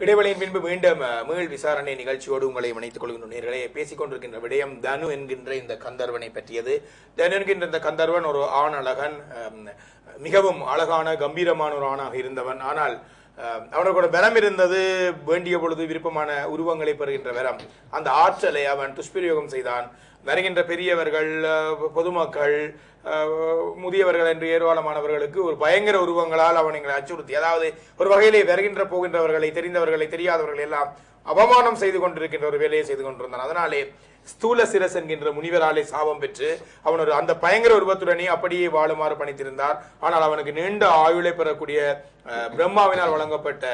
இடைவெளியின் பின்பு மீண்டும் மீள் விசாரணை நிகழ்ச்சியோடு உங்களை இணைத்துக் கொள்கின்ற நேர்களே பேசிக் கொண்டிருக்கின்ற விடயம் தனு என்கின்ற இந்த கந்தர்வனை பற்றியது. தனு என்கின்ற இந்த கந்தர்வன் ஒரு ஆண் அழகன் மிகவும் அழகான கம்பீரமான ஒரு ஆணாக இருந்தவன். ஆனால் அவனோட அவனுக்கு பலம் இருந்தது வேண்டிய பொழுது விருப்பமான உருவங்களை பெறுகின்ற வரம். அந்த ஆற்றலை அவன் துஷ்பிரயோகம் செய்தான். வருகின்ற பெரியவர்கள் பொதுமக்கள் முதியவர்கள் என்று ஏராளமானவர்களுக்கு ஒரு பயங்கர உருவங்களால் அவனை அச்சுறுத்தி அதாவது ஒரு வகையிலே வருகின்ற போகின்றவர்களை தெரிந்தவர்களை தெரியாதவர்கள் எல்லாம் அவமானம் செய்து கொண்டிருக்கின்ற ஒரு வேலையை செய்து கொண்டிருந்தான். அதனாலே ஸ்தூல சிரஸ் என்கின்ற முனிவராலே சாபம் பெற்று அவன் ஒரு அந்த பயங்கர உருவத்துடனே அப்படியே வாழுமாறு பணித்திருந்தார். ஆனால் அவனுக்கு நீண்ட ஆயுளை பெறக்கூடிய பிரம்மாவினால் வழங்கப்பட்ட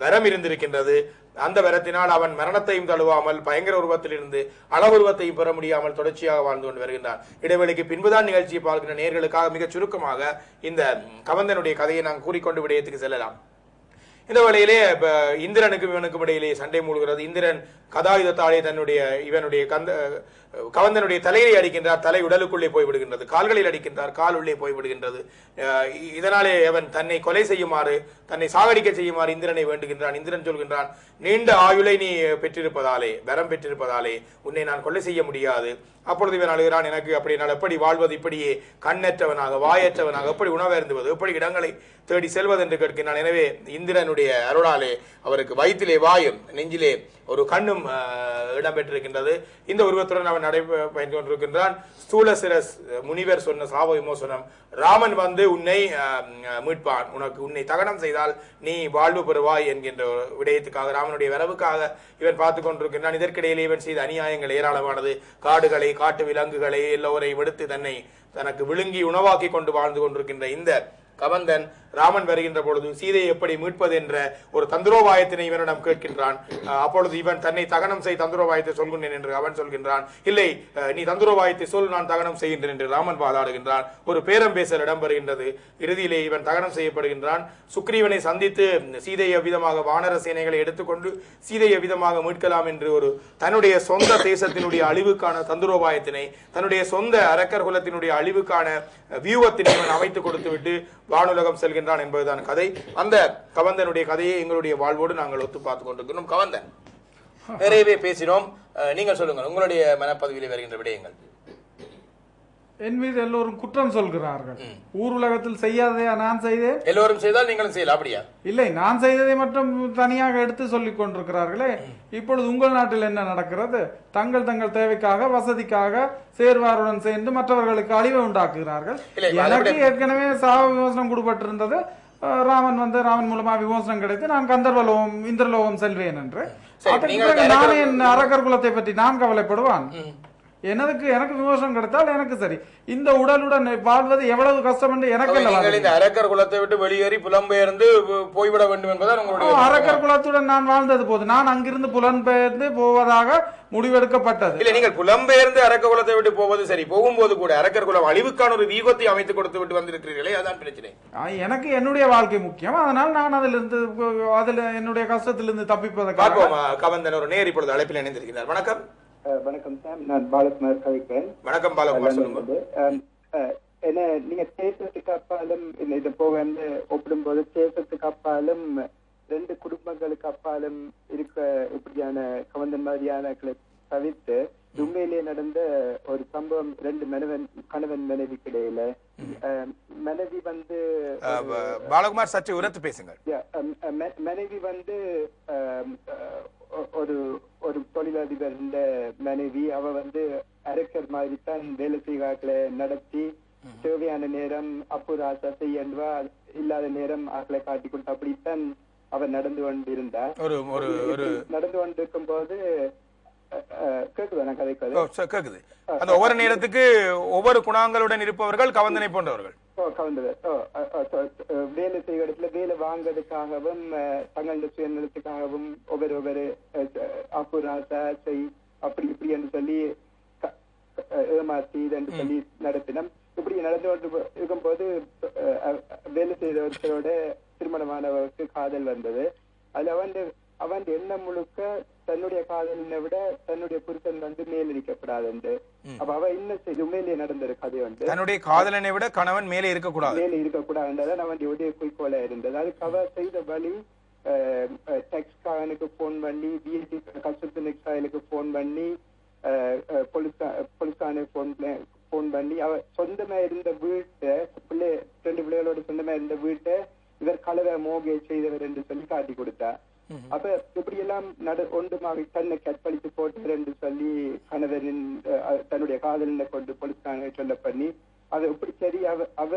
வரம் இருந்திருக்கின்றது. அந்த வரத்தினால் அவன் மரணத்தையும் தழுவாமல் பயங்கர உருவத்திலிருந்து அளவுருவத்தையும் பெற முடியாமல் தொடர்ச்சியாக வாழ்ந்து கொண்டு வருகின்றான். இடைவெளிக்கு பின்புதான் நிகழ்ச்சியை பார்க்கிற நேர்களுக்காக மிகச் சுருக்கமாக இந்த கவந்தனுடைய கதையை நான் கூறிக்கொண்டு விடயத்துக்கு செல்லலாம். இந்த வேளையிலே இந்திரனுக்கும் இவனுக்கும் இடையிலே சண்டை மூழ்கிறது இந்திரன் கதாயுதத்தாலே தன்னுடைய இவனுடைய கந்த கவந்தனுடைய தலையை அடிக்கின்றார் தலை உடலுக்குள்ளே போய்விடுகின்றது கால்களில் அடிக்கின்றார் கால் உள்ளே போய்விடுகின்றது இதனாலே அவன் தன்னை கொலை செய்யுமாறு தன்னை சாகடிக்க செய்யுமாறு இந்திரனை வேண்டுகின்றான். இந்திரன் சொல்கின்றான் நீண்ட ஆயுளை நீ பெற்றிருப்பதாலே வரம் பெற்றிருப்பதாலே உன்னை நான் கொலை செய்ய முடியாது. அப்பொழுது இவன் அழுகிறான் எனக்கு அப்படி நான் எப்படி வாழ்வது? இப்படியே கண்ணற்றவனாக வாயற்றவனாக எப்படி உணவருந்துவது? எப்படி இடங்களை தேடி செல்வது? என்று கேட்கின்றான். எனவே இந்திரனுடைய அருளாலே அவருக்கு வயிற்றிலே வாயும் நெஞ்சிலே ஒரு கண்ணும் இடம்பெற்றிருக்கின்றது. இந்த உருவத்துடன் அவன் நடை பயந்து கொண்டிருக்கின்றான். ஸ்தூல சிரஸ் முனிவர் சொன்ன சாப விமோசனம். ராமன் வந்து உன்னை மீட்பான். உனக்கு உன்னை தகனம் செய்தால் நீ வாழ்வு பெறுவாய் என்கின்ற ஒரு விடயத்துக்காக ராமனுடைய வரவுக்காக இவன் பார்த்து கொண்டிருக்கின்றான். இதற்கிடையிலே இவன் செய்த அநியாயங்கள் ஏராளமானது. காடுகளை காட்டு விலங்குகளை எல்லோரையும் விடுத்து தன்னை தனக்கு விழுங்கி உணவாக்கி கொண்டு வாழ்ந்து கொண்டிருக்கின்ற இந்த கவந்தன் ராமன் வருகின்ற பொழுது சீதையை எப்படி மீட்பது என்ற ஒரு தந்திரோபாயத்தினை இவனிடம் கேட்கின்றான். அப்பொழுது இவன் தன்னை தகனம் செய் தந்திரோபாயத்தை சொல்கின்றேன் என்று அவன் சொல்கின்றான். இல்லை நீ தந்திரோபாயத்தை சொல் நான் தகனம் செய்கின்றேன் என்று ராமன் வாதாடுகின்றான். ஒரு பேரம் பேசல் இடம்பெறுகின்றது இறுதியிலே இவன் தகனம் செய்யப்படுகின்றான். சுக்ரீவனை சந்தித்து சீதையை விதமாக வானர சேனைகளை எடுத்துக்கொண்டு சீதையை விதமாக மீட்கலாம் என்று ஒரு தன்னுடைய சொந்த தேசத்தினுடைய அழிவுக்கான தந்திரோபாயத்தினை தன்னுடைய சொந்த அரக்கர் குலத்தினுடைய அழிவுக்கான வியூகத்தினை இவன் அமைத்து கொடுத்துவிட்டு வானுலகம் செல்கின்றான் என்பதுதான் கதை. அந்த கவந்தனுடைய கதையை எங்களுடைய வாழ்வோடு நாங்கள் ஒத்து பார்த்து கொண்டிருக்கிறோம் கவந்தன். நிறையவே பேசினோம். நீங்கள் சொல்லுங்கள் உங்களுடைய மனப்பதவியில் வருகின்ற விடயங்கள். என் மீது எல்லோரும் குற்றம் சொல்கிறார்கள். ஊர் உலகத்தில் செய்யாதையா நான் செய்தேன்? எல்லோரும் செய்தால் நீங்களும் செய்யலாம் அப்படியா? இல்லை நான் செய்ததை மட்டும் தனியாக எடுத்து சொல்லிக் கொண்டிருக்கிறார்களே. இப்பொழுது உங்கள் நாட்டில் என்ன நடக்கிறது? தங்கள் தங்கள் தேவைக்காக வசதிக்காக சேர்வாருடன் சேர்ந்து மற்றவர்களுக்கு அழிவை உண்டாக்குகிறார்கள். எனக்கு ஏற்கனவே சாவ விமோசனம் கொடுப்பட்டிருந்தது. அஹ், ராமன் வந்து ராமன் மூலமா விமோசனம் கிடைத்து நான் கந்தர்வலோகம் இந்திரலோகம் செல்வேன் என்று. நானே என் அரக்கர் குலத்தை பற்றி நான் கவலைப்படுவான். எனக்கு எனக்கு விமோசனம் கிடைத்தால் எனக்கு சரி. இந்த உடலுடன் வாழ்வது எவ்வளவு கஷ்டம் என்று எனக்கு இந்த அரக்கர் குலத்தை விட்டு வெளியேறி புலம்பெயர்ந்து போய்விட வேண்டும் உங்களுடைய ஆ, அரக்கர் குலத்துடன் நான் வாழ்ந்தது போது நான் அங்கிருந்து புலன்பெயர்ந்து போவதாக முடிவெடுக்கப்பட்டது. இல்ல நீங்கள் புலம்பெயர்ந்து அரக்க குலத்தை விட்டு போவது சரி. போகும்போது கூட அரக்கர் குலம் அழிவுக்கான ஒரு வீகத்தை அமைத்து கொடுத்து விட்டு வந்திருக்கிறீர்களே அதான் பிரச்சனை. எனக்கு என்னுடைய வாழ்க்கை முக்கியம். அதனால் நான் அதிலிருந்து அதில் என்னுடைய கஷ்டத்திலிருந்து தப்பிப்பதற்காக கவந்தன் ஒரு நேர் இப்பொழுது அழைப்பில் இணைந்திருக்கிறார். வணக்கம். வணக்கம் சார் நான் பாலகுமார் கவிக்கிறேன். வணக்கம் பாலகுமார் என்ன நீங்க தேசத்துக்கு அப்பாலும் இந்த இது போக வந்து ஒப்பிடும்போது தேசத்துக்கு அப்பாலும் ரெண்டு குடும்பங்களுக்கு அப்பாலும் இருக்க இப்படியான கவந்தன் மாதிரியான தவிர்த்து உண்மையிலேயே நடந்த ஒரு சம்பவம் ரெண்டு மனைவன் கணவன் மனைவிக்கு இடையில அஹ், மனைவி வந்து பாலகுமார் சற்று உரத்து ம- மனைவி வந்து ஒரு ஒரு தொழிலதிபர் மனைவி அவ வந்து அரக்கர் மாதிரி தான் வேலை செய்வாக்களை நடத்தி தேவையான நேரம் அப்புராசா செய்யன்வா இல்லாத நேரம் ஆக்களை காட்டி கொடுத்து அப்படித்தான் அவர் நடந்து கொண்டிருந்தா. ஒரு ஒரு ஒரு நடந்து கொண்டிருக்கும் போது கேக்குது அந்த ஒவ்வொரு நேரத்துக்கு ஒவ்வொரு குணாங்களுடன் இருப்பவர்கள் கவந்தனை போன்றவர்கள். வேலை செய்கிற இடத்துல வேலை வாங்குறதுக்காகவும் தங்களது சுயநலத்துக்காகவும் ஒவ்வொரு ஒவ்வொரு அப்புராசா செய் அப்படி இப்படி என்று சொல்லி ஏமாத்தி என்று சொல்லி நடத்தினோம். இப்படி நடந்து கொண்டு இருக்கும்போது வேலை செய்த ஒருத்தரோட திருமணமானவருக்கு காதல் வந்தது. அதுல அவன் அவன் எண்ணம் முழுக்க தன்னுடைய காதலினை விட தன்னுடைய புருஷன் வந்து மேலடிக்கப்படாது என்று அப்ப அவ இன்னும் செய்து? உண்மையிலேயே நடந்த கதை வந்து தன்னுடைய காதலனை விட கணவன் மேலே இருக்கக்கூடாது. மேல இருக்கக்கூடாதுன்றதான் அவன் உடைய குறிக்கோளா இருந்தது. அதுக்கு அவ செய்த வழி டெக்ஸ்கானுக்கு ஃபோன் பண்ணி பிஎஸ்சி கஸ்டம்ஸ் எக்ஸாயிலுக்கு ஃபோன் பண்ணி பொலிஸ்கானு ஃபோன் ஃபோன் பண்ணி அவ சொந்தமா இருந்த வீட்டை பிள்ளை ரெண்டு பிள்ளைகளோட சொந்தமா இருந்த வீட்டை இவர் கலவை மோகை செய்தவர் என்று சொல்லி காட்டி கொடுத்தா. அப்ப இப்படி எல்லாம் நட ஒன்றுமாக தன்னை கற்பழித்து போட்டார் என்று சொல்லி கணவரின் தன்னுடைய காதலனை கொண்டு போலீஸ்காரங்க சொல்ல பண்ணி அதை எப்படி சரி அவ அவ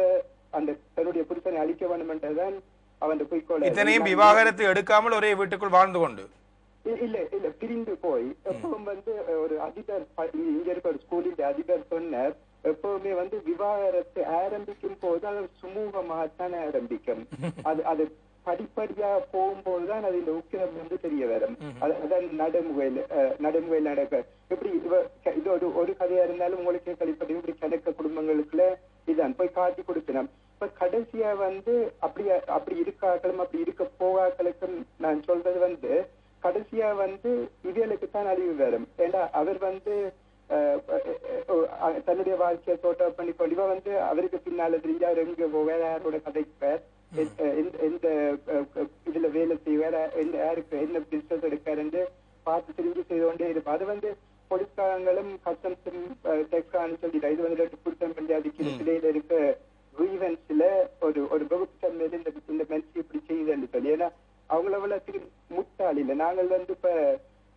அந்த தன்னுடைய புருஷனை அழிக்க வேண்டும் என்றுதான் அவன் குறிக்கோளை இத்தனையும் விவாகரத்து எடுக்காமல் ஒரே வீட்டுக்குள் வாழ்ந்து கொண்டு. இல்ல இல்ல பிரிந்து போய் எப்பவும் வந்து ஒரு அதிபர் இங்க இருக்க ஒரு ஸ்கூலில் அதிபர் சொன்னார் எப்பவுமே வந்து விவாகரத்து ஆரம்பிக்கும் போது அது சுமூகமாகத்தான் ஆரம்பிக்கும். அது அது படிப்படியா போகும்போதுதான் அது இந்த உக்கிரம் வந்து தெரிய வரும். அது- அதான் நடைமுறையில் நடைமுறையில் நடக்க இப்படி இது ஒரு ஒரு கதையா இருந்தாலும் உங்களுக்கு கழிப்படி இப்படி கணக்க குடும்பங்களுக்குள்ள இதான் போய் காட்டி கொடுக்கணும். இப்ப கடைசியா வந்து அப்படி அப்படி இருக்காக்களும் அப்படி இருக்க போகாக்களுக்கும் நான் சொல்றது வந்து கடைசியா வந்து இவளுக்கு தான் அழிவு வரும். ஏன்னா அவர் வந்து தன்னுடைய வாழ்க்கையை தோட்ட பண்ணி கொண்டு இவ வந்து அவருக்கு பின்னால தெரிஞ்சு அவர் எங்க போவார்? யாரோட கதைப்பார் எந்த- இதுல வேலை செய்வார் எந்த யாருக்கு என்ன பிசினஸ் எடுக்காருன்னு பார்த்து தெரிஞ்சு செய்து கொண்டே இருப்பார் அது வந்து போலீஸ்காரங்களும் கஸ்டம்ஸும் டெக்ஸ்காரன்னு சொல்லிட்டு இது வந்து ரெண்டு குற்றம் பஞ்சாதிக்கு இடையில இருக்க கிரீவன்ஸ்ல ஒரு ஒரு வகுப்புத்தன்மையில இந்த இந்த மென்சி இப்படி செய்யுதுன்னு சொல்லி. ஏன்னா அவங்கள முட்டாள் இல்லை. நாங்கள் வந்து இப்ப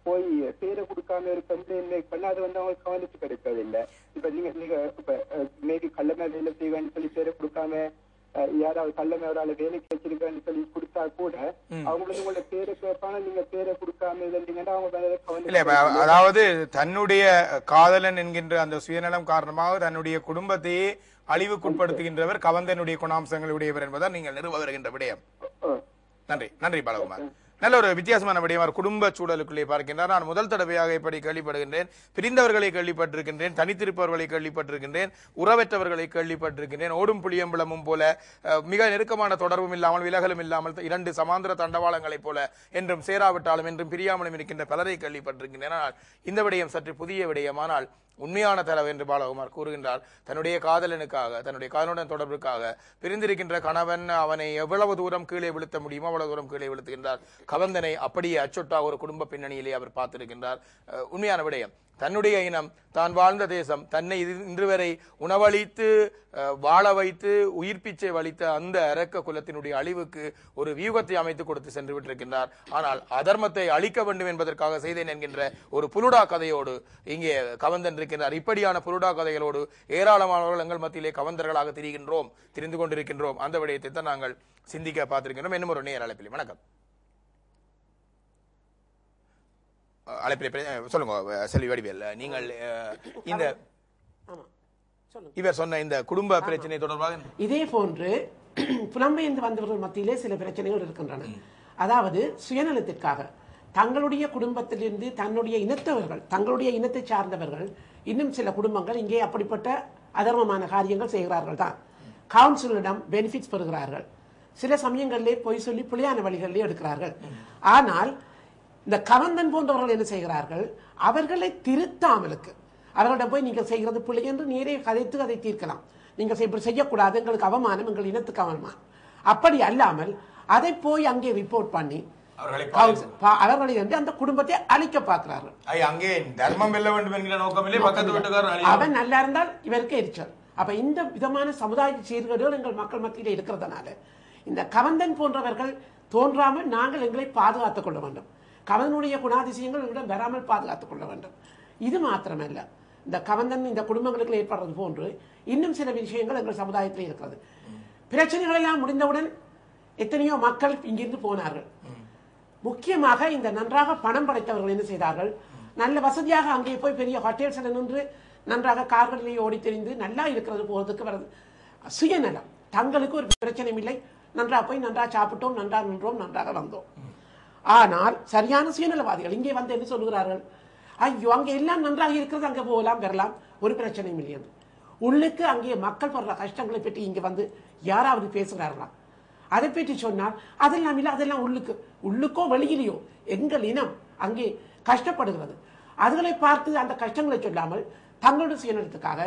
போய் பேரை கொடுக்காம ஒரு கம்ப்ளைண்ட் மேக் பண்ண அது வந்து அவங்க கவனிச்சு கிடைக்கிறது இல்ல. இப்ப நீங்க நீங்க இப்ப மேபி கள்ளமே வேலை செய்வேன்னு சொல்லி பேரை கொடுக்காம யாராவது கள்ளமே ஆளு வேலைக்கு வச்சிருக்கேன்னு சொல்லி கொடுத்தா கூட அவங்க வந்து உங்களோட பேரை கேட்பாங்க நீங்க பேரை கொடுக்காம இருந்தீங்கன்னா அவங்க அதாவது தன்னுடைய காதலன் என்கின்ற அந்த சுயநலம் காரணமாக தன்னுடைய குடும்பத்தையே அழிவுக்குட்படுத்துகின்றவர் கவந்தனுடைய குணாம்சங்களுடையவர் என்பதால் நீங்கள் நிறுவ வருகின்ற விடயம். நன்றி நன்றி பாலகுமார். நல்ல ஒரு வித்தியாசமான விடயம். அவர் குடும்ப சூழலுக்குள்ளே பார்க்கின்றார். நான் முதல் தடவையாக இப்படி கேள்விப்படுகின்றேன். பிரிந்தவர்களை கேள்விப்பட்டிருக்கின்றேன். தனித்திருப்பவர்களை கேள்விப்பட்டிருக்கின்றேன். உறவற்றவர்களை கேள்விப்பட்டிருக்கின்றேன். ஓடும் புளியம்பளமும் போல மிக நெருக்கமான தொடர்பும் இல்லாமல் விலகலும் இல்லாமல் இரண்டு சமாந்திர தண்டவாளங்களைப் போல என்றும் சேராவிட்டாலும் என்றும் பிரியாமலும் இருக்கின்ற பலரை கேள்விப்பட்டிருக்கின்றேன். ஆனால் இந்த விடயம் சற்று புதிய விடயமானால் உண்மையான தரவு என்று பாலகுமார் கூறுகின்றார். தன்னுடைய காதலனுக்காக தன்னுடைய காதலுடன் தொடர்புக்காக பிரிந்திருக்கின்ற கணவன் அவனை எவ்வளவு தூரம் கீழே விழுத்த முடியுமோ அவ்வளவு தூரம் கீழே விழுத்துகின்றார். கவந்தனை அப்படியே அச்சொட்டா ஒரு குடும்ப பின்னணியிலே அவர் பார்த்திருக்கின்றார். உண்மையான விடயம். தன்னுடைய இனம் தான் வாழ்ந்த தேசம் தன்னை இது- இன்று வரை உணவளித்து வாழ வைத்து உயிர்ப்பிச்சை வலித்த அந்த அரக்க குலத்தினுடைய அழிவுக்கு ஒரு வியூகத்தை அமைத்து கொடுத்து சென்று விட்டிருக்கின்றார். ஆனால் அதர்மத்தை அழிக்க வேண்டும் என்பதற்காக செய்தேன் என்கின்ற ஒரு புலுடா கதையோடு இங்கே கவந்தன் இருக்கின்றார். இப்படியான புலுடா கதைகளோடு ஏராளமானவர்கள் எங்கள் மத்தியிலே கவந்தர்களாக திரிகின்றோம் திரிந்து கொண்டிருக்கின்றோம். அந்த விடயத்தை தான் நாங்கள் சிந்திக்க பார்த்திருக்கின்றோம். இன்னும் ஒரு நேர் அழைப்பில். வணக்கம். அழைப்பிலே சொல்லுங்க செல்வி வடிவேல். நீங்கள் இந்த இவர் சொன்ன இந்த குடும்ப பிரச்சனை தொடர்பாக இதே போன்று புலம்பெயர்ந்து வந்தவர்கள் மத்தியிலே சில பிரச்சனைகள் இருக்கின்றன. அதாவது சுயநலத்திற்காக. தங்களுடைய குடும்பத்திலிருந்து தன்னுடைய இனத்தவர்கள் தங்களுடைய இனத்தை சார்ந்தவர்கள் இன்னும் சில குடும்பங்கள் இங்கே அப்படிப்பட்ட அதர்மமான காரியங்கள் செய்கிறார்கள் தான். கவுன்சிலிடம் பெனிஃபிட்ஸ் பெறுகிறார்கள். சில சமயங்களிலே பொய் சொல்லி புலியான வழிகளிலே எடுக்கிறார்கள். ஆனால் இந்த கவந்தன் போன்றவர்கள் என்ன செய்கிறார்கள்? அவர்களை திருத்தாமலுக்கு. அவர்களிடம் போய் நீங்கள் செய்கிறது பிள்ளை என்று நேரே கதைத்து அதை தீர்க்கலாம். நீங்கள் இப்படி செய்யக்கூடாது. எங்களுக்கு அவமானம் எங்கள் இனத்துக்கு அவமானம். அப்படி அல்லாமல் அதை போய் அங்கே ரிப்போர்ட் பண்ணி அவர்களை வந்து அந்த குடும்பத்தை அழிக்க பார்க்கிறார்கள். அங்கே தர்மம் வெல்ல வேண்டும் என்கிற நோக்கமில்லை. பக்கத்து வீட்டுக்காரர் அவன் நல்லா இருந்தால் இவருக்கு எரிச்சல். அப்ப இந்த விதமான சமுதாய சீர்கேடுகள் எங்கள் மக்கள் மத்தியிலே இருக்கிறதுனால இந்த கவந்தன் போன்றவர்கள் தோன்றாமல் நாங்கள் எங்களை பாதுகாத்துக் கொள்ள வேண்டும். கவனுடைய குணாதிசயங்கள் எங்களிடம் வராமல் பாதுகாத்துக் கொள்ள வேண்டும். இது மாத்திரமல்ல. இந்த கவந்தன் இந்த குடும்பங்களுக்கு ஏற்படுறது போன்று இன்னும் சில விஷயங்கள் எங்கள் சமுதாயத்தில் இருக்கிறது. பிரச்சனைகள் எல்லாம் முடிந்தவுடன் எத்தனையோ மக்கள் இங்கிருந்து போனார்கள். முக்கியமாக இந்த நன்றாக பணம் படைத்தவர்கள் என்ன செய்தார்கள்? நல்ல வசதியாக அங்கே போய் பெரிய ஹோட்டல்ஸில் நின்று நன்றாக கார்களிலேயே ஓடி தெரிந்து நல்லா இருக்கிறது போகிறதுக்கு வருது சுயநலம். தங்களுக்கு ஒரு பிரச்சனையும் இல்லை. நன்றா போய் நன்றா சாப்பிட்டோம் நன்றாக நின்றோம் நன்றாக வந்தோம். ஆனால் சரியான சுயநலவாதிகள் இங்கே வந்து என்ன சொல்லுகிறார்கள்? ஐயோ அங்கே எல்லாம் நன்றாக இருக்கிறது அங்கே போகலாம் வரலாம். ஒரு பிரச்சனையும் இல்லை உள்ளுக்கு அங்கே மக்கள் படுற கஷ்டங்களை பற்றி இங்கே வந்து யாராவது பேசுகிறார்களா? அதை பற்றி சொன்னால் அதெல்லாம் இல்லை அதெல்லாம் உள்ளுக்கு. உள்ளுக்கோ வெளியிலையோ எங்கள் இனம் அங்கே கஷ்டப்படுகிறது. அதுகளை பார்த்து அந்த கஷ்டங்களை சொல்லாமல் தங்களுடைய சுயநலத்துக்காக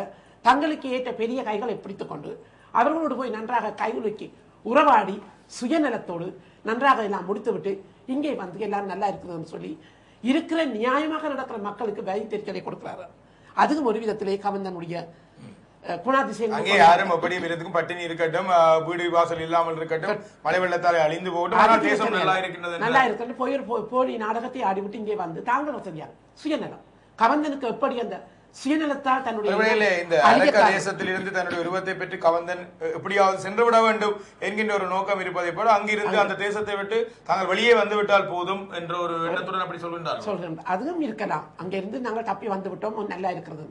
தங்களுக்கு ஏற்ற பெரிய கைகளை பிடித்துக்கொண்டு அவர்களோடு போய் நன்றாக கைகுலுக்கி உறவாடி சுயநலத்தோடு நன்றாக எல்லாம் முடித்துவிட்டு இங்கே வந்து எல்லாரும் நல்லா இருக்குதுன்னு சொல்லி இருக்கிற நியாயமாக நடக்கிற மக்களுக்கு வைத்தறிச்சலை கொடுக்கிறாரு. அதுவும் ஒரு விதத்திலே அங்கே யாரும் பட்டினி இருக்கட்டும் வீடு வாசல் இல்லாமல் இருக்கட்டும் மழை வெள்ளத்தாலே அழிந்து போகட்டும் தேசம். நல்லா இருக்கின்றது நல்லா இருக்கிறது போய் ஒரு போ- போலி நாடகத்தை ஆடிவிட்டு இங்கே வந்து தாங்கள் வசதியாக சுயநலம். கவர்ந்தனுக்கு எப்படி அந்த சுயநலத்தால் தன்னுடைய தேசத்திலிருந்து தன்னுடைய உருவத்தை பெற்று கவர்ந்தன் அஹ், எப்படியாவது சென்று விட வேண்டும் என்கின்ற ஒரு நோக்கம் இருப்பதை போல அங்கிருந்து அந்த தேசத்தை விட்டு தாங்கள் வெளியே வந்து விட்டால் போதும் என்ற ஒரு எண்ணத்துடன் அப்படி சொல்கின்றார் சொல்கிறேன். அதுவும் இருக்கலாம். அங்கிருந்து நாங்கள் தப்பி வந்து விட்டோம் நல்லா இருக்கிறது.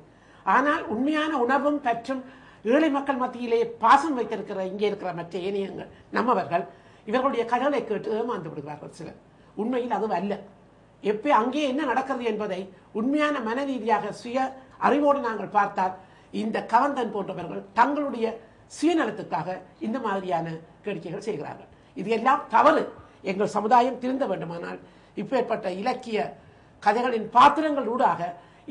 ஆனால் உண்மையான உணவும் பற்றும் ஏழை மக்கள் மத்தியிலே பாசம் வைத்திருக்கிற இங்கே இருக்கிற மற்ற ஏனையங்கள் நம்மவர்கள் இவர்களுடைய கடலை கேட்டு ஏமாந்து விடுகிறார்கள் சிலர். உண்மையில் அது அல்ல. எப்ப அங்கே என்ன நடக்கிறது என்பதை உண்மையான மனரீதியாக சுய அறிவோடு நாங்கள் பார்த்தால் இந்த கவந்தன் போன்றவர்கள் தங்களுடைய சுயநலத்துக்காக இந்த மாதிரியான கேளிக்கைகள் செய்கிறார்கள். இது எல்லாம் தவறு. எங்கள் சமுதாயம் திருந்த வேண்டுமானால் இப்பேற்பட்ட இலக்கிய கதைகளின் பாத்திரங்கள் ஊடாக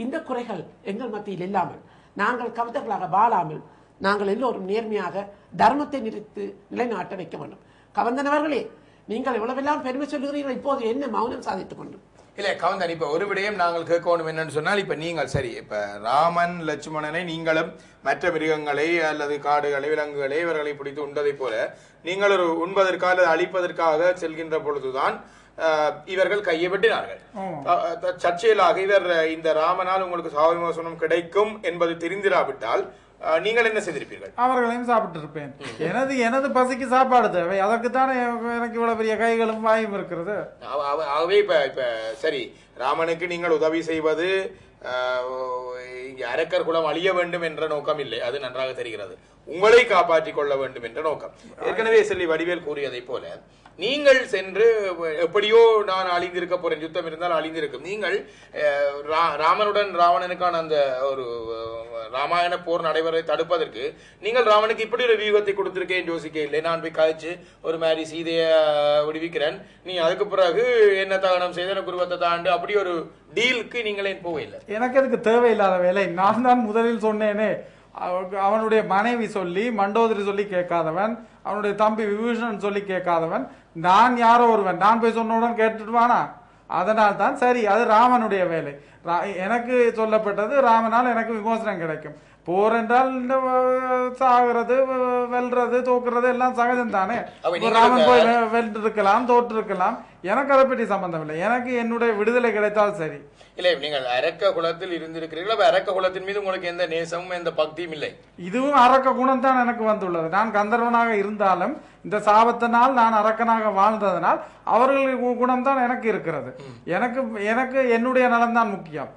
இந்த குறைகள் எங்கள் மத்தியில் இல்லாமல் நாங்கள் கவிதர்களாக வாழாமல் நாங்கள் எல்லோரும் நேர்மையாக தர்மத்தை நிறுத்து நிலைநாட்ட வைக்க வேண்டும். கவந்தனவர்களே நீங்கள் இவ்வளவெல்லாம் பெருமை சொல்லுகிறீர்கள். இப்போது என்ன மௌனம் சாதித்துக் கொண்டு இல்ல கவந்தன் இப்ப ஒரு விடயம் நாங்கள் கேட்கணும் என்னன்னு சொன்னால் இப்ப நீங்கள் சரி இப்ப ராமன் லட்சுமணனை நீங்களும் மற்ற மிருகங்களை அல்லது காடுகளை விலங்குகளை இவர்களை பிடித்து உண்டதை போல நீங்கள் ஒரு உண்பதற்காக அல்லது அழிப்பதற்காக செல்கின்ற பொழுதுதான் இவர்கள் கையை வெட்டினார்கள். தற்செயலாக இவர் இந்த ராமனால் உங்களுக்கு சாவு விமோசனம் கிடைக்கும் என்பது தெரிந்திராவிட்டால் நீங்கள் என்ன செய்திருப்பீர்கள்? அவர்களையும் சாப்பிட்டு இருப்பேன் எனது எனது பசிக்கு சாப்பாடு தேவை. அதற்குத்தானே எனக்கு இவ்வளவு பெரிய கைகளும் வாயும் இருக்கிறது? ஆகவே இப்ப இப்ப சரி. ராமனுக்கு நீங்கள் உதவி செய்வது இங்கே அரக்கர் குலம் அழிய வேண்டும் என்ற நோக்கம் இல்லை. அது நன்றாக தெரிகிறது. உங்களை காப்பாற்றிக் கொள்ள வேண்டும் என்ற நோக்கம். ஏற்கனவே சொல்லி வடிவேல் கூறியதைப் போல நீங்கள் சென்று எப்படியோ நான் அழிந்திருக்க போறேன். யுத்தம் இருந்தால் அழிந்திருக்கும். நீங்கள் ரா- ராமனுடன் ராவணனுக்கான அந்த ஒரு ராமாயண போர் நடைபெறதை தடுப்பதற்கு நீங்கள் ராவனுக்கு இப்படி ஒரு வியூகத்தை கொடுத்திருக்கேன் யோசிக்க இல்லை. நான் போய் கழிச்சு ஒரு மாதிரி சீதைய விடுவிக்கிறேன். நீ அதுக்கு பிறகு என்ன தகனம் செய்த குருவத்தை தாண்டு அப்படி ஒரு டீலுக்கு நீங்களே போகவில்லை எனக்கு அதுக்கு தேவையில்லாத வேலை? நான் தான் முதலில் சொன்னேனே. அவனுடைய மனைவி சொல்லி மண்டோதரி சொல்லி கேட்காதவன் அவனுடைய தம்பி விபூஷணன் சொல்லி கேட்காதவன் நான் யாரோ ஒருவன். நான் போய் சொன்னவுடன் கேட்டுடுவானா அதனால் தான் சரி அது ராமனுடைய வேலை. ரா- எனக்கு சொல்லப்பட்டது ராமனால் எனக்கு விமோசனம் கிடைக்கும். போர் என்றால் சாகிறது வெல்றது தோக்குறது எல்லாம் சகஜம் தானே? ராமன் போய் வென்றிருக்கலாம் தோற்றிருக்கலாம். எனக்கு அதை பற்றி சம்பந்தம் இல்லை எனக்கு என்னுடைய விடுதலை கிடைத்தால் சரி. இல்லை நீங்கள் அரக்க குலத்தில் இருந்திருக்கிறீர்கள். அப்ப அரக்க குலத்தின் மீது உங்களுக்கு எந்த நேசமும் எந்த பக்தியும் இல்லை. இதுவும் அரக்க குணம் தான் எனக்கு வந்துள்ளது. நான் கந்தர்வனாக இருந்தாலும் இந்த சாபத்தினால் நான் அரக்கனாக வாழ்ந்ததனால் அவர்கள் குணம் தான் எனக்கு இருக்கிறது. எனக்கு எனக்கு என்னுடைய நலம் தான் முக்கியம்.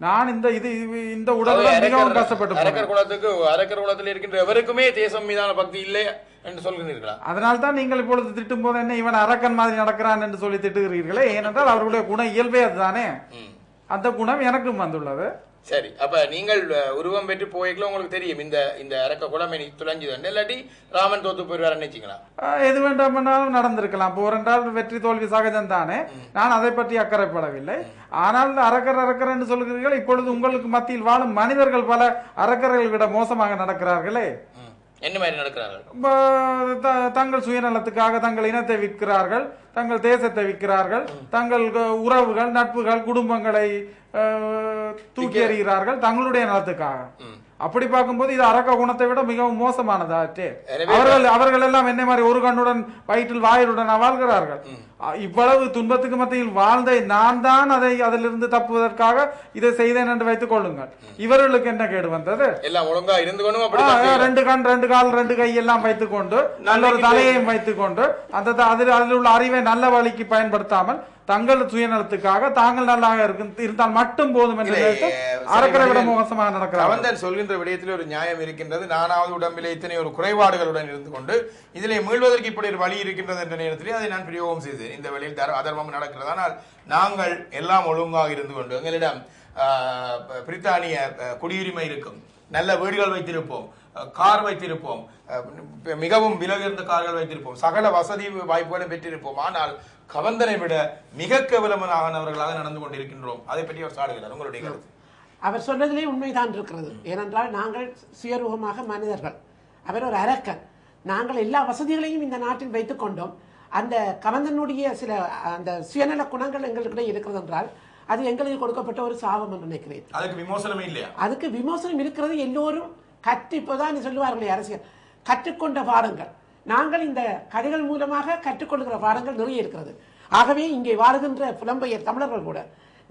நான் இந்த இது இந்த உடலுடன் மிகவும் அரக்கர் கஷ்டப்பட்டு. அரக்கர் குலத்துக்கு அரக்கர் குலத்தில் இருக்கின்ற எவருக்குமே தேசம் மீதான பக்தி இல்லை என்று சொல்கிறீர்களா அதனால் தான் நீங்கள் இப்பொழுது திட்டும் போது என்ன இவன் அரக்கன் மாதிரி நடக்கிறான் என்று சொல்லி திட்டுகிறீர்களே ஏனென்றால் அவர்களுடைய குண இயல்பே அதுதானே. அந்த குணம் எனக்கும் வந்துள்ளது சரி அப்ப நீங்கள் உருவம் பெற்று போய்க்கல உங்களுக்கு தெரியும் இந்த இந்த அரக்க இனி துளைஞ்சுதான் இல்லாட்டி ராமன் தோத்து போயிடுவார் நினைச்சீங்களா? எது வேண்டாமென்றாலும் நடந்திருக்கலாம். போர் என்றால் வெற்றி தோல்வி சகஜம் தானே. நான் அதை பற்றி அக்கறைப்படவில்லை. ஆனால் அரக்கர் அரக்கர் என்று சொல்கிறீர்கள் இப்பொழுது உங்களுக்கு மத்தியில் வாழும் மனிதர்கள் பல அரக்கர்களை விட மோசமாக நடக்கிறார்களே. என்ன மாதிரி நடக்கிறார்கள்? தங்கள் சுயநலத்துக்காக தங்கள் இனத்தை விற்கிறார்கள் தங்கள் தேசத்தை விற்கிறார்கள் தங்கள் உறவுகள் நட்புகள் குடும்பங்களை தூக்கி எறிகிறார்கள் தங்களுடைய நலத்துக்காக. அப்படி பார்க்கும்போது இது அரக்க குணத்தை விட மிகவும் மோசமானதாச்சே அவர்கள் அவர்கள் எல்லாம் என்ன மாதிரி ஒரு கண்ணுடன் வயிற்றில் வாயுடன் வாழ்கிறார்கள். இவ்வளவு துன்பத்துக்கு மத்தியில் வாழ்ந்த நான் தான் அதை அதிலிருந்து தப்புவதற்காக இதை செய்தேன் என்று வைத்துக் கொள்ளுங்கள். இவர்களுக்கு என்ன கேடு வந்தது. ரெண்டு கண் ரெண்டு கால் ரெண்டு கை எல்லாம் வைத்துக் கொண்டு நல்ல ஒரு தலையையும் வைத்துக் கொண்டு அந்த அதில் அதில் உள்ள அறிவை நல்ல வழிக்கு பயன்படுத்தாமல் தங்கள் சுயநலத்துக்காக தாங்கள் நல்லாக இருக்கு இருந்தால் மட்டும் போதும் என்று அரக்கரை விட. மோசமாக நடக்கிறார்கள். கவந்தன் சொல்கின்ற விடயத்தில் ஒரு நியாயம் இருக்கின்றது. நானாவது உடம்பிலே இத்தனை ஒரு குறைபாடுகளுடன் இருந்து கொண்டு இதிலே மீள்வதற்கு இப்படி ஒரு வழி இருக்கின்றது என்ற நேரத்திலே அதை நான் பிரயோகம் செய்தேன். இந்த வழியில் தர அதர்மம் நடக்கிறது. ஆனால் நாங்கள் எல்லாம் ஒழுங்காக இருந்து கொண்டு எங்களிடம் ஆஹ், பிரித்தானிய குடியுரிமை இருக்கும். நல்ல வீடுகள் வைத்திருப்போம். கார் வைத்திருப்போம். மிகவும் விலை உயர்ந்த கார்கள் வைத்திருப்போம். சகல வசதி வாய்ப்புகளும் பெற்றிருப்போம். ஆனால் கவந்தனை விட மிக கேவலமானவர்களாக நடந்து கொண்டிருக்கின்றோம். அதை பற்றி அவர் சாடுகிறார். உங்களுடைய கருத்து. அவர் சொன்னதிலே உண்மைதான் இருக்கிறது. ஏனென்றால் நாங்கள் சுயரூபமாக மனிதர்கள். அவர் ஒரு அரக்கன். நாங்கள் எல்லா வசதிகளையும் இந்த நாட்டில் வைத்துக் கொண்டோம். அந்த கவந்தனுடைய சில அந்த சுயநல குணங்கள் எங்களுக்கிடையே இருக்கிறது என்றால் அது எங்களுக்கு கொடுக்கப்பட்ட ஒரு சாபம் என்று நினைக்கிறேன். அதுக்கு விமோசனமே இல்லையா? அதுக்கு விமோசனம் இருக்கிறது. எல்லோரும் கற்று இப்போதான் சொல்லுவார்களே அரசியல் கற்றுக்கொண்ட பாடங்கள். நாங்கள் இந்த கதைகள் மூலமாக கற்றுக்கொள்கிற பாடங்கள் நிறைய இருக்கிறது. ஆகவே இங்கே வாழுகின்ற புலம்பெயர் தமிழர்கள் கூட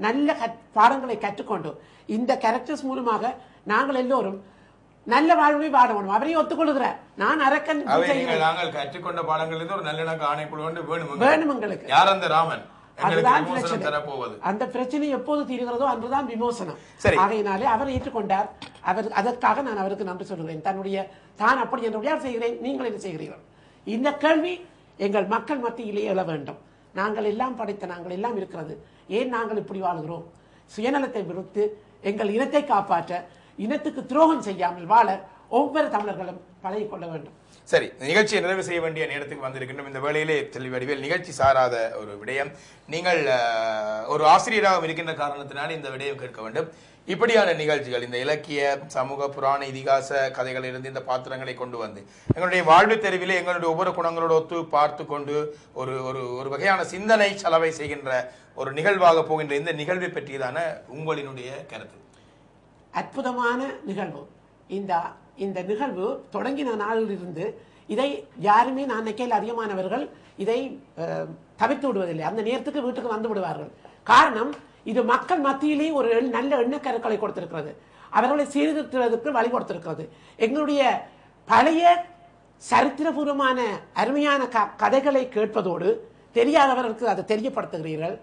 நல்ல பாடங்களை கற்றுக்கொண்டு இந்த கேரக்டர்ஸ் மூலமாக நாங்கள் எல்லோரும் நல்ல வாழ்வை வாழ வேண்டும். அவரை ஒத்துக்கொள்கிறார் நான் அரக்கன் நீங்கள் கற்றுக்கொண்ட பாடங்கள் ஒரு நல்லிணக்க ஆணைக்குழு வேணும் வேணும் எங்களுக்கு. யார் அந்த ராமன்? அந்த பிரச்சனை எப்போது தீர்கிறதோ அன்றுதான் விமோசனம். ஆகையினாலே அவர் ஏற்றுக்கொண்டார். அவர் அதற்காக நான் அவருக்கு நன்றி சொல்கிறேன். தன்னுடைய தான் அப்படி என்றபடியால் செய்கிறேன். நீங்கள் என்ன செய்கிறீர்கள்? இந்த கேள்வி எங்கள் மக்கள் மத்தியிலே எழ வேண்டும். நாங்கள் எல்லாம் படைத்த நாங்கள் எல்லாம் இருக்கிறது. ஏன் நாங்கள் இப்படி வாழுகிறோம்? சுயநலத்தை விடுத்து எங்கள் இனத்தை காப்பாற்ற இனத்துக்கு துரோகம் செய்யாமல் வாழ ஒவ்வொரு தமிழர்களும் பழகி கொள்ள வேண்டும். சரி நிகழ்ச்சியை நிறைவு செய்ய வேண்டிய நேரத்துக்கு வந்திருக்கின்றோம். இந்த வேளையிலே செல்வி வடிவேல் நிகழ்ச்சி சாராத ஒரு விடயம். நீங்கள் ஒரு ஆசிரியராக இருக்கின்ற காரணத்தினால் இந்த விடயம் கேட்க வேண்டும். இப்படியான நிகழ்ச்சிகள் இந்த இலக்கிய சமூக புராண இதிகாச கதைகளிலிருந்து இந்த பாத்திரங்களை கொண்டு வந்து எங்களுடைய வாழ்வு தெருவிலே எங்களுடைய ஒவ்வொரு குணங்களோடு ஒத்து பார்த்து கொண்டு ஒரு ஒரு ஒரு வகையான சிந்தனை செலவை செய்கின்ற ஒரு நிகழ்வாக போகின்ற இந்த நிகழ்வை பற்றியதான உங்களினுடைய கருத்து. அற்புதமான நிகழ்வு. இந்த இந்த நிகழ்வு தொடங்கின நாளிலிருந்து இதை யாருமே நான் நினைக்கையில் அதிகமானவர்கள் இதை தவிர்த்து விடுவதில்லை. அந்த நேரத்துக்கு வீட்டுக்கு வந்து விடுவார்கள். காரணம் இது மக்கள் மத்தியிலேயே ஒரு எண்- நல்ல எண்ணக்கருக்களை கொடுத்திருக்கிறது. அவர்களை சீர்திருத்துவதற்கு வழி கொடுத்திருக்கிறது. எங்களுடைய பழைய சரித்திரபூர்வமான அருமையான க- கதைகளை கேட்பதோடு தெரியாதவர்களுக்கு அதை தெரியப்படுத்துகிறீர்கள்.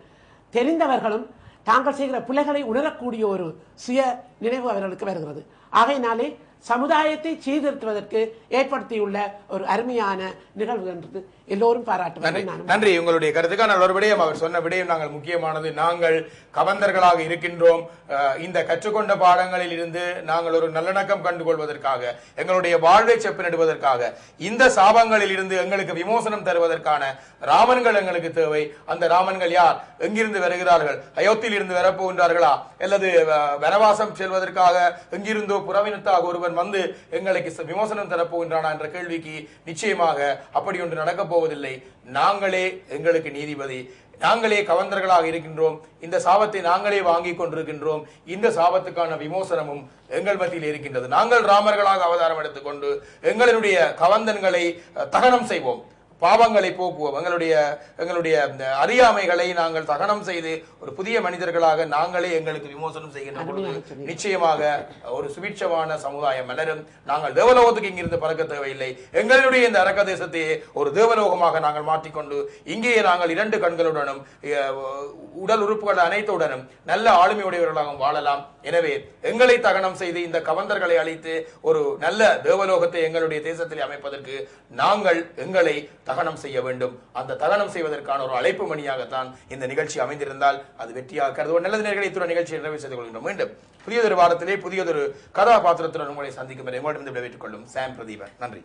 தெரிந்தவர்களும் தாங்கள் செய்கிற பிள்ளைகளை உணரக்கூடிய ஒரு சுய நினைவு அவர்களுக்கு வருகிறது. ஆகையினாலே சமுதாயத்தை சீர்திருத்துவதற்கு ஏற்படுத்தியுள்ள ஒரு அருமையான நிகழ்வு என்றது எல்லோரும் பாராட்டுவார்கள். நன்றி. உங்களுடைய கருத்துக்கான ஒரு விடயம் அவர் சொன்ன விடயம் நாங்கள் முக்கியமானது. நாங்கள் கவந்தர்களாக இருக்கின்றோம். இந்த கற்றுக்கொண்ட பாடங்களில் இருந்து நாங்கள் ஒரு நல்லிணக்கம் கண்டுகொள்வதற்காக எங்களுடைய வாழ்வை செப்பனிடுவதற்காக இந்த சாபங்களில் இருந்து எங்களுக்கு விமோசனம் தருவதற்கான ராமன்கள் எங்களுக்கு தேவை. அந்த ராமன்கள் யார்? எங்கிருந்து வருகிறார்கள்? அயோத்தியில் இருந்து வரப்போகின்றார்களா? அல்லது வனவாசம் செல்வதற்காக எங்கிருந்தோ புறவினத்தாக ஒருவன் வந்து எங்களுக்கு விமோசனம் தரப்போகின்றானா என்ற கேள்விக்கு நிச்சயமாக அப்படி ஒன்று நடக்கப் போவதில்லை. நாங்களே எங்களுக்கு நீதிபதி. நாங்களே கவர்ந்தர்களாக இருக்கின்றோம். இந்த சாபத்தை நாங்களே வாங்கி கொண்டிருக்கின்றோம். இந்த சாபத்துக்கான விமோசனமும் எங்கள் மத்தியில் இருக்கின்றது. நாங்கள் ராமர்களாக அவதாரம் எடுத்துக்கொண்டு எங்களுடைய கவந்தன்களை தகனம் செய்வோம். பாவங்களை போக்குவோம் எங்களுடைய எங்களுடைய அறியாமைகளை நாங்கள் தகனம் செய்து ஒரு புதிய மனிதர்களாக நாங்களே எங்களுக்கு விமோசனம் செய்கின்ற பொழுது. நிச்சயமாக ஒரு சுபிட்சமான சமுதாயம் மலரும். நாங்கள் தேவலோகத்துக்கு இங்கிருந்து பறக்க தேவையில்லை. எங்களுடைய இந்த அரக்க தேசத்தையே ஒரு தேவலோகமாக நாங்கள் மாற்றிக்கொண்டு இங்கேயே நாங்கள் இரண்டு கண்களுடனும் உடல் உறுப்புகள் அனைத்துடனும் நல்ல ஆளுமையுடையவர்களாகவும் வாழலாம். எனவே எங்களை தகனம் செய்து இந்த கவந்தர்களை அழித்து ஒரு நல்ல தேவலோகத்தை எங்களுடைய தேசத்தில் அமைப்பதற்கு நாங்கள் எங்களை தகனம் செய்ய வேண்டும். அந்த தகனம் செய்வதற்கான ஒரு அழைப்பு மணியாகத்தான் இந்த நிகழ்ச்சி அமைந்திருந்தால் அது வெற்றியாக கருதுவோம். நல்லது நேர்களை இத்துடன் நிகழ்ச்சியை நிறைவு செய்து கொள்கின்றோம். மீண்டும் புதியதொரு வாரத்திலே புதியதொரு கதாபாத்திரத்துடன் உங்களை சந்திக்கும் வரை உங்களிடமிருந்து விடைபெற்றுக் கொள்ளும் சாம் பிரதீபன். நன்றி.